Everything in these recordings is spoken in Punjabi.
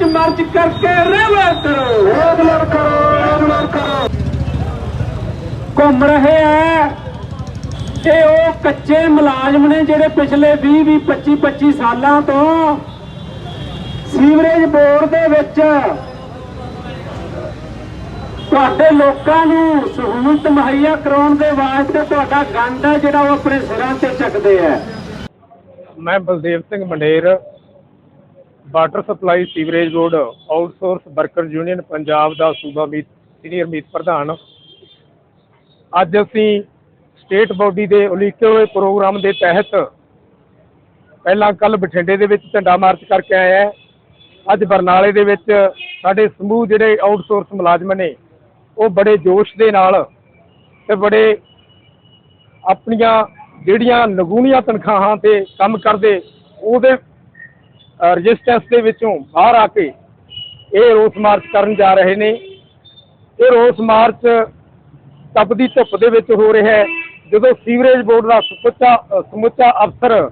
ਵਿੱਚ ਮਰਜ ਕਰਕੇ ਰੈਗੂਲਰ ਕਰੋ। ਰੈਗੂਲਰ ਕਰੋ ਰੈਗੂਲਰ ਕਰੋ। ਘੁੰਮ ਰਹੇ ਆ। ਇਹ ਉਹ ਕੱਚੇ ਮੁਲਾਜ਼ਮ ਨੇ ਜਿਹੜੇ ਪਿਛਲੇ 20 20 25 25 ਸਾਲਾਂ ਤੋਂ ਸੀਵਰੇਜ ਬੋਰਡ ਦੇ ਵਿੱਚ ਤੁਹਾਡੇ ਲੋਕਾਂ ਨੂੰ ਸਹੂਲਤ ਮੁਹੱਈਆ ਕਰਾਉਣ ਦੇ ਵਾਸਤੇ ਤੁਹਾਡਾ ਗੰਦ ਹੈ ਜਿਹੜਾ ਉਹ ਆਪਣੇ ਸਿਰਾਂ ਤੇ ਚੱਕਦੇ ਆ। ਮੈਂ Baldev Singh Mander. Water supply sewerage board, outsource worker union, Punjab ਦਾ ਸੂਬਾ ਮੀਤ, ਸੀਨੀਅਰ ਮੀਤ ਪ੍ਰਧਾਨ। ਅੱਜ ਅਸੀਂ ਸਟੇਟ ਬੋਡੀ ਦੇ ਉਲੀਕੇ ਹੋਏ ਪ੍ਰੋਗਰਾਮ ਦੇ ਤਹਿਤ ਪਹਿਲਾਂ ਕੱਲ ਬਠਿੰਡੇ ਦੇ ਵਿੱਚ ਝੰਡਾ ਮਾਰਚ ਕਰਕੇ ਆਇਆ ਅੱਜ ਬਰਨਾਲੇ ਦੇ ਵਿੱਚ ਸਾਡੇ ਸਮੂਹ ਜਿਹੜੇ ਆਊਟਸੋਰਸ ਮੁਲਾਜ਼ਮ ਨੇ, ਉਹ ਬੜੇ ਜੋਸ਼ ਦੇ ਨਾਲ ਤੇ ਬੜੇ ਆਪਣੀਆਂ ਜਿਹੜੀਆਂ ਨਗੂਣੀਆਂ ਤਨਖਾਹਾਂ ਤੇ ਕੰਮ ਕਰਦੇ, ਉਹਦੇ ਰਜਿਸਟੈਂਸ ਦੇ ਵਿੱਚੋਂ ਬਾਹਰ ਆ ਕੇ ਇਹ ਰੋਸ ਮਾਰਚ ਕਰਨ ਜਾ ਰਹੇ ਨੇ। ਇਹ ਰੋਸ ਮਾਰਚ ਤਪਦੀ ਧੁੱਪ ਦੇ ਵਿੱਚ ਹੋ ਰਿਹਾ ਹੈ। ਜਦੋਂ ਸੀਵਰੇਜ ਬੋਰਡ ਦਾ ਸਮੁੱਚਾ ਸਮੁੱਚਾ ਅਫਸਰ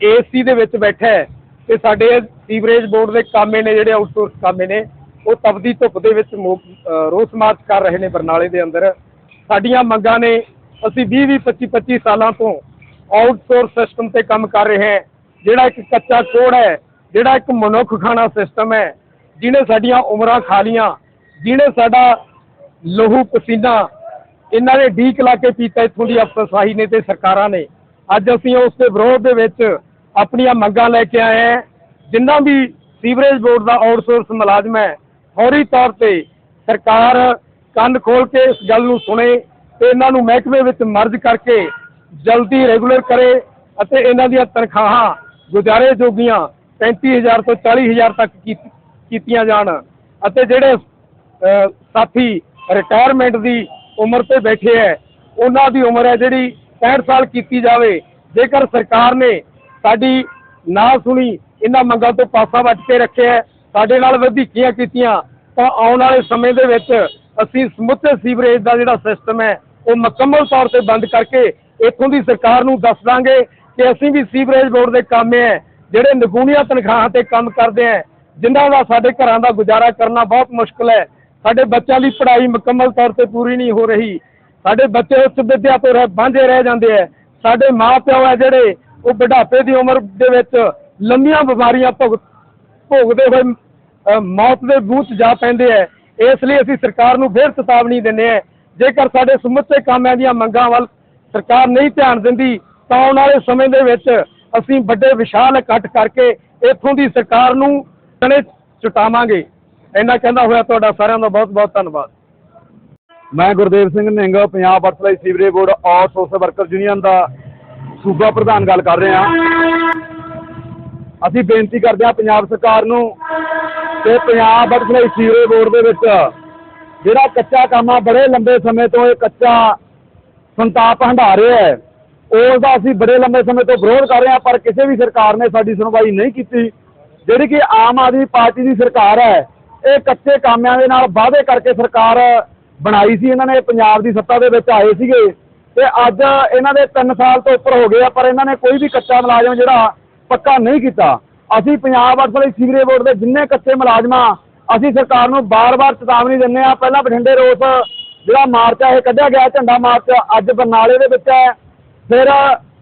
ਏਸੀ ਦੇ ਵਿੱਚ ਬੈਠਾ ਹੈ ਤੇ ਸਾਡੇ ਸੀਵਰੇਜ ਬੋਰਡ ਦੇ ਕਾਮੇ ਨੇ, ਜਿਹੜੇ ਆਊਟਸੋਰਸ ਕਾਮੇ ਨੇ, ਉਹ ਤਪਦੀ ਧੁੱਪ ਦੇ ਵਿੱਚ ਰੋਸ ਮਾਰਚ ਕਰ ਰਹੇ ਨੇ ਬਰਨਾਲੇ ਦੇ ਅੰਦਰ। ਸਾਡੀਆਂ ਮੰਗਾਂ ਨੇ, ਅਸੀਂ 20 20 25 25 ਸਾਲਾਂ ਤੋਂ ਆਊਟਸੋਰਸ ਸਿਸਟਮ ਤੇ ਕੰਮ ਕਰ ਰਹੇ ਹਾਂ, ਜਿਹੜਾ ਇੱਕ ਕੱਚਾ ਕੋੜ ਹੈ ਜਿਹੜਾ ਇੱਕ ਮਨੁੱਖ ਖਾਣਾ ਸਿਸਟਮ ਹੈ, ਜਿਹਨੇ ਸਾਡੀਆਂ ਉਮਰਾਂ ਖਾ ਲੀਆਂ, ਜਿਹਨੇ ਸਾਡਾ ਲਹੂ ਪਸੀਨਾ, ਇਹਨਾਂ ਨੇ ਡੀਕ ਲਾ ਕੇ ਪੀਤਾ, ਇੱਥੋਂ ਦੀ ਅਫਸਰਸ਼ਾਹੀ ਨੇ ਤੇ ਸਰਕਾਰਾਂ ਨੇ। ਅੱਜ ਅਸੀਂ ਉਸ ਦੇ ਵਿਰੋਧ ਦੇ ਵਿੱਚ ਆਪਣੀਆਂ ਮੰਗਾਂ ਲੈ ਕੇ ਆਏ ਹਾਂ। ਜਿੰਨਾ ਵੀ ਸੀਵਰੇਜ ਬੋਰਡ ਦਾ ਆਊਟਸੋਰਸ ਮੁਲਾਜ਼ਮ ਹੈ, ਫੌਰੀ ਤੌਰ ਤੇ ਸਰਕਾਰ ਕੰਨ ਖੋਲ ਕੇ ਇਸ ਗੱਲ ਨੂੰ ਸੁਣੇ ਤੇ ਇਹਨਾਂ ਨੂੰ ਮਹਿਕਮੇ ਵਿੱਚ ਮਰਜ ਕਰਕੇ ਜਲਦੀ ਰੈਗੂਲਰ ਕਰੇ ਅਤੇ ਇਹਨਾਂ ਦੀਆਂ ਤਨਖਾਹਾਂ ਗੁਜ਼ਾਰੇ ਜੋਗੀਆਂ 35000 ਤੋਂ 40000 ਤੱਕ ਕੀਤੀਆਂ ਜਾਣ ਅਤੇ ਜਿਹੜੇ ਸਾਥੀ ਰਿਟਾਇਰਮੈਂਟ ਦੀ ਉਮਰ ਤੇ ਬੈਠੇ ਹੈ, ਉਹਨਾਂ ਦੀ ਉਮਰ ਹੈ ਜਿਹੜੀ 65 ਸਾਲ ਕੀਤੀ ਜਾਵੇ। ਜੇਕਰ ਸਰਕਾਰ ਨੇ ਸਾਡੀ ਨਾ ਸੁਣੀ, ਇਹਨਾਂ ਮੰਗਾਂ ਤੋਂ ਪਾਸਾ ਵੱਟ ਕੇ ਰੱਖਿਆ ਸਾਡੇ ਨਾਲ ਵਧੀਕੀਆਂ ਕੀਤੀਆਂ, ਤਾਂ ਆਉਣ ਵਾਲੇ ਸਮੇਂ ਦੇ ਵਿੱਚ ਅਸੀਂ ਸਮੁੱਚੇ ਸੀਵਰੇਜ ਦਾ ਜਿਹੜਾ ਸਿਸਟਮ ਹੈ, ਉਹ ਮੁਕੰਮਲ ਤੌਰ ਤੇ ਬੰਦ ਕਰਕੇ ਇੱਥੋਂ ਦੀ ਸਰਕਾਰ ਨੂੰ ਦੱਸ ਦਾਂਗੇ ਕਿ ਅਸੀਂ ਵੀ ਸੀਵਰੇਜ ਬੋਰਡ ਦੇ ਕਾਮੇ ਹੈ ਜਿਹੜੇ ਨਿਗੂਣੀਆਂ ਤਨਖਾਹਾਂ ਤੇ ਕੰਮ ਕਰਦੇ ਹੈ ਜਿਨ੍ਹਾਂ ਦਾ ਸਾਡੇ ਘਰਾਂ ਦਾ ਗੁਜ਼ਾਰਾ ਕਰਨਾ ਬਹੁਤ ਮੁਸ਼ਕਲ ਹੈ। ਸਾਡੇ ਬੱਚਿਆਂ ਦੀ ਪੜ੍ਹਾਈ ਮੁਕੰਮਲ ਤੌਰ ਤੇ ਪੂਰੀ ਨਹੀਂ ਹੋ ਰਹੀ। ਸਾਡੇ ਬੱਚੇ ਉੱਚ ਵਿੱਦਿਆ ਤੋਂ ਰਹਿ, ਵਾਂਝੇ ਰਹਿ ਜਾਂਦੇ ਹੈ ਸਾਡੇ ਮਾਪਿਓ ਹੈ ਜਿਹੜੇ, ਉਹ ਬੁਢਾਪੇ ਦੀ ਉਮਰ ਦੇ ਵਿੱਚ ਲੰਮੀਆਂ ਬਿਮਾਰੀਆਂ ਭੁਗਤ ਭੋਗਦੇ ਹੋਏ ਮੌਤ ਦੇ ਮੂੰਹ 'ਚ ਜਾ ਪੈਂਦੇ ਹੈ ਇਸ ਲਈ ਅਸੀਂ ਸਰਕਾਰ ਨੂੰ ਫਿਰ ਚੇਤਾਵਨੀ ਦਿੰਦੇ ਹਾਂ ਜੇਕਰ ਸਾਡੇ ਸਮੁੱਚੇ ਕਾਮਿਆਂ ਦੀਆਂ ਮੰਗਾਂ ਵੱਲ ਸਰਕਾਰ ਨਹੀਂ ਧਿਆਨ ਦਿੰਦੀ, ਤਾਂ ਆਉਣ ਵਾਲੇ ਸਮੇਂ ਦੇ ਵਿੱਚ ਅਸੀਂ ਵੱਡੇ ਵਿਸ਼ਾਲ ਇਕੱਠ ਕਰਕੇ ਇੱਥੋਂ ਦੀ ਸਰਕਾਰ ਨੂੰ ਤਣੇ ਚੁਟਾਵਾਂਗੇ। ਇੰਨਾ ਕਹਿੰਦਾ ਹੋਇਆ ਤੁਹਾਡਾ ਸਾਰਿਆਂ ਦਾ ਬਹੁਤ ਬਹੁਤ ਧੰਨਵਾਦ। ਮੈਂ ਗੁਰਦੇਵ ਸਿੰਘ ਨਿੰਗ, ਪੰਜਾਬ ਵਰਤਲਾਈ ਸੀਵਰੇਜ ਬੋਰਡ, ਔਰ ਸੋਸ਼ਲ ਵਰਕਰ ਯੂਨੀਅਨ ਦਾ ਸੂਬਾ ਪ੍ਰਧਾਨ ਗੱਲ ਕਰ ਰਹੇ। ਹਾਂ ਅਸੀਂ ਬੇਨਤੀ ਕਰਦੇ ਹਾਂ ਪੰਜਾਬ ਸਰਕਾਰ ਨੂੰ ਕਿ ਪੰਜਾਬ ਵਰਤਲਾਈ ਸੀਵਰੇਜ ਬੋਰਡ ਦੇ ਵਿੱਚ ਜਿਹੜਾ ਕੱਚਾ ਕੰਮ ਆ, ਬੜੇ ਲੰਬੇ ਸਮੇਂ ਤੋਂ ਇਹ ਕੱਚਾ ਸੰਤਾਪ ਹੰਢਾ ਰਿਹਾ ਹੈ। ਉਸ ਦਾ ਅਸੀਂ ਬੜੇ ਲੰਬੇ ਸਮੇਂ ਤੋਂ ਵਿਰੋਧ ਕਰ ਰਹੇ ਹਾਂ, ਪਰ ਕਿਸੇ ਵੀ ਸਰਕਾਰ ਨੇ ਸਾਡੀ ਸੁਣਵਾਈ ਨਹੀਂ ਕੀਤੀ। ਜਿਹੜੀ ਕਿ ਆਮ ਆਦਮੀ ਪਾਰਟੀ ਦੀ ਸਰਕਾਰ ਹੈ, ਇਹ ਕੱਚੇ ਕਾਮਿਆਂ ਦੇ ਨਾਲ ਵਾਅਦੇ ਕਰਕੇ ਸਰਕਾਰ ਬਣਾਈ ਸੀ। ਇਹਨਾਂ ਨੇ ਪੰਜਾਬ ਦੀ ਸੱਤਾ ਦੇ ਵਿੱਚ ਆਏ ਸੀਗੇ ਤੇ ਅੱਜ ਇਹਨਾਂ ਦੇ 3 ਸਾਲ ਤੋਂ ਉੱਪਰ ਹੋ ਗਏ ਆ, ਪਰ ਇਹਨਾਂ ਨੇ ਕੋਈ ਵੀ ਕੱਚਾ ਮੁਲਾਜ਼ਮ ਜਿਹੜਾ ਪੱਕਾ ਨਹੀਂ ਕੀਤਾ। ਅਸੀਂ ਪੰਜਾਬ ਅਰਥ ਲਈ ਸੀਵਰੇਜ ਬੋਰਡ ਦੇ ਜਿੰਨੇ ਕੱਚੇ ਮੁਲਾਜ਼ਮਾਂ ਅਸੀਂ ਸਰਕਾਰ ਨੂੰ ਬਾਰ-ਬਾਰ ਚੇਤਾਵਨੀ ਦਿੰਦੇ ਆ ਪਹਿਲਾਂ ਬਠਿੰਡੇ ਰੋਸ ਜਿਹੜਾ ਮਾਰਚ ਹੈ ਇਹ ਕੱਢਿਆ ਗਿਆ, ਝੰਡਾ ਮਾਰਚ ਅੱਜ ਬਰਨਾਲੇ ਦੇ ਵਿੱਚ ਹੈ। ਫਿਰ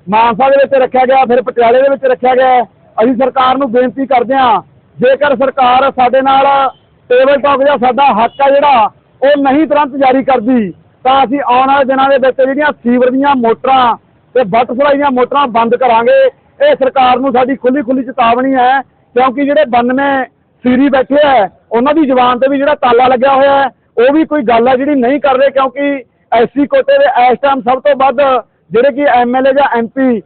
ਮਾਨਸਾ ਦੇ ਵਿੱਚ ਰੱਖਿਆ ਗਿਆ, ਫਿਰ ਪਟਿਆਲੇ ਦੇ ਵਿੱਚ ਰੱਖਿਆ ਗਿਆ। ਅਸੀਂ ਸਰਕਾਰ ਨੂੰ ਬੇਨਤੀ ਕਰਦੇ ਹਾਂ, ਜੇਕਰ ਸਰਕਾਰ ਸਾਡੇ ਨਾਲ ਟੇਬਲ ਟਾਕ ਜਾਂ ਸਾਡਾ ਹੱਕ ਹੈ ਜਿਹੜਾ, ਉਹ ਨਹੀਂ ਤੁਰੰਤ ਜਾਰੀ ਕਰਦੀ, ਤਾਂ ਅਸੀਂ ਆਉਣ ਵਾਲੇ ਦਿਨਾਂ ਦੇ ਵਿੱਚ ਜਿਹੜੀਆਂ ਸੀਵਰ ਦੀਆਂ ਮੋਟਰਾਂ ਤੇ ਵੱਟ ਸਲਾਈ ਦੀਆਂ ਮੋਟਰਾਂ ਬੰਦ ਕਰਾਂਗੇ। ਇਹ ਸਰਕਾਰ ਨੂੰ ਸਾਡੀ ਖੁੱਲੀ ਖੁੱਲੀ ਚੇਤਾਵਨੀ ਹੈ, ਕਿਉਂਕਿ ਜਿਹੜੇ 92 ਸੀਰੀ ਬੈਠੇ ਹੈ ਉਹਨਾਂ ਦੀ ਜ਼ੁਬਾਨ ਤੇ ਵੀ ਜਿਹੜਾ ਤਾਲਾ ਲੱਗਿਆ ਹੋਇਆ ਹੈ, ਉਹ ਵੀ ਕੋਈ ਗੱਲ ਹੈ ਜਿਹੜੀ ਨਹੀਂ ਕਰ ਰਹੇ, ਕਿਉਂਕਿ ਐਸੀ ਕੋਟੇ ਦੇ ਇਸ ਟਾਈਮ ਸਭ ਤੋਂ ਵੱਧ ਜਿਹੜੇ ਕਿ ਐਮਐਲਏ ਜਾਂ ਐਮਪੀ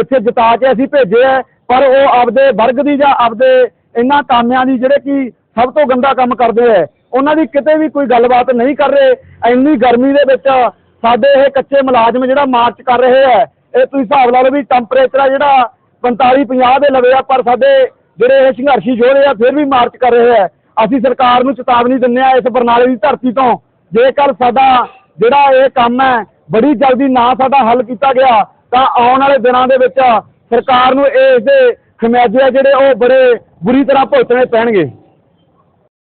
ਇੱਥੇ ਜਿਤਾ ਕੇ ਅਸੀਂ ਭੇਜੇ ਹੈ ਪਰ ਉਹ ਆਪਦੇ ਵਰਗ ਦੀ ਜਾਂ ਆਪਦੇ ਇਹਨਾਂ ਕਾਮਿਆਂ ਦੀ ਜਿਹੜੇ ਕਿ ਸਭ ਤੋਂ ਗੰਦਾ ਕੰਮ ਕਰਦੇ ਹੈ ਉਹਨਾਂ ਦੀ ਕਿਤੇ ਵੀ ਕੋਈ ਗੱਲਬਾਤ ਨਹੀਂ ਕਰ ਰਹੇ। ਇੰਨੀ ਗਰਮੀ ਦੇ ਵਿੱਚ ਸਾਡੇ ਇਹ ਕੱਚੇ ਮੁਲਾਜ਼ਮ ਜਿਹੜਾ ਮਾਰਚ ਕਰ ਰਹੇ ਹੈ ਇਹ ਤੁਸੀਂ ਹਿਸਾਬ ਲਾ ਲਓ ਵੀ ਟੈਂਪਰੇਚਰ ਆ ਜਿਹੜਾ 45 50 ਦੇ ਲਵੇ ਆ, ਪਰ ਸਾਡੇ ਜਿਹੜੇ ਇਹ ਸੰਘਰਸ਼ੀ ਯੋਧੇ ਆ, ਫਿਰ ਵੀ ਮਾਰਚ ਕਰ ਰਹੇ ਆ। ਅਸੀਂ ਸਰਕਾਰ ਨੂੰ ਚੇਤਾਵਨੀ ਦਿੰਦੇ ਆ ਇਸ ਬਰਨਾਲੇ ਦੀ ਧਰਤੀ ਤੋਂ, ਜੇਕਰ ਸਾਡਾ ਜਿਹੜਾ ਇਹ ਕੰਮ ਹੈ ਬੜੀ ਜਲਦੀ ਨਾ ਸਾਡਾ ਹੱਲ ਕੀਤਾ ਗਿਆ, ਤਾਂ ਆਉਣ ਵਾਲੇ ਦਿਨਾਂ ਦੇ ਵਿੱਚ ਸਰਕਾਰ ਨੂੰ ਇਸ ਦੇ ਖਮਿਆਜੇ ਆ ਜਿਹੜੇ ਉਹ ਬੜੇ ਬੁਰੀ ਤਰ੍ਹਾਂ ਭੁਗਤਣੇ ਪੈਣਗੇ।